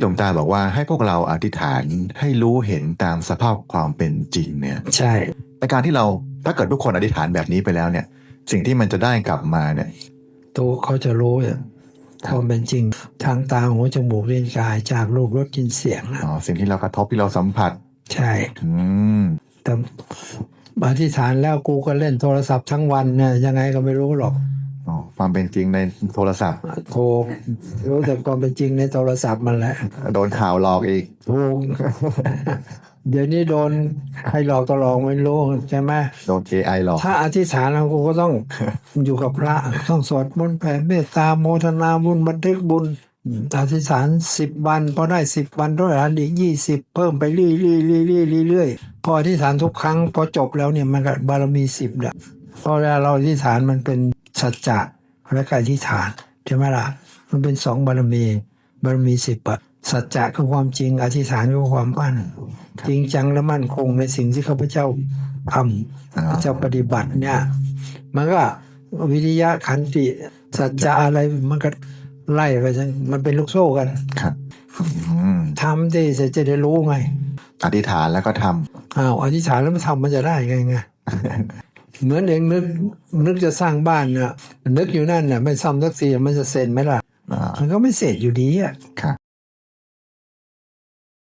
หลวงตาบอกว่าให้พวกเราอธิษฐานให้รู้เห็นตามสภาพความเป็นจริงเนี่ย ใช่ในการที่เราถ้าเกิดทุกคนอธิษฐานแบบนี้ไปแล้วเนี่ย สิ่งที่มันจะได้กลับมาเนี่ยตัวเขาจะรู้อย่างความเป็นจริงทางตาหูจมูกลิ้นกายจากรูปรสกลินเสียงนะอ๋อสิ่งที่เรากระทบที่เราสัมผัส ใช่ อืมแต่อธิษฐานแล้วกูก็เล่นโทรศัพท์ทั้งวันเนี่ยยังไงก็ไม่รู้หรอกอ๋อ ความเป็นจริงในโทรศัพท์โทรรู้แต่ความเป็นจริงในโทรศัพท์มันแหละโดนข่าวหลอกอีกถูกเดี๋ยวนี้โดนใครหลอกก็หลอกไม่รู้ใช่ไหมโดน AI หลอก ถ้าอธิษฐานแล้วกูก็ต้องอยู่กับพระต้องสวดมนต์แผ่เมตตาโมทนาบุญบันทึกบุญอธิษฐานสิบวันพอได้สิบวันด้วยอันอีกยี่สิบเพิ่มไปเรื่อยเรื่อยเรื่อยเรื่อยเรื่อยพออธิษฐานทุกครั้ง พอจบแล้วเนี่ยมันก็บารมีสิบละพอเวลาเราอธิษฐานมันเป็น สัจจะและการอธิษฐานใช่ไหมล่ะมันเป็นสองบารมี บารมีสิบอะสัจจะคือความจริง อธิษฐานคือความมั่น จริงจังและมั่นคงในสิ่งที่ข้าพเจ้าทำอ่าข้าพเจ้าปฏิบัติเนี่ย มันก็วิริยะขันติสัจจะอะไรมันก็ไล่ไปทั้งมันเป็นลูกโซ่กันครับอืมทำที่จะจะได้รู้ไง อธิษฐานแล้วก็ทำอ้าวอธิษฐานแล้วมันทำมันจะได้ไงไง เหมือนเองนึกนึกจะสร้างบ้านน่ะนึกอยู่นั่นน่ะไม่ซ่อมสักทีมันจะเสร็จไหมล่ะอ่ามันก็ไม่เสร็จอยู่ดีอะครับ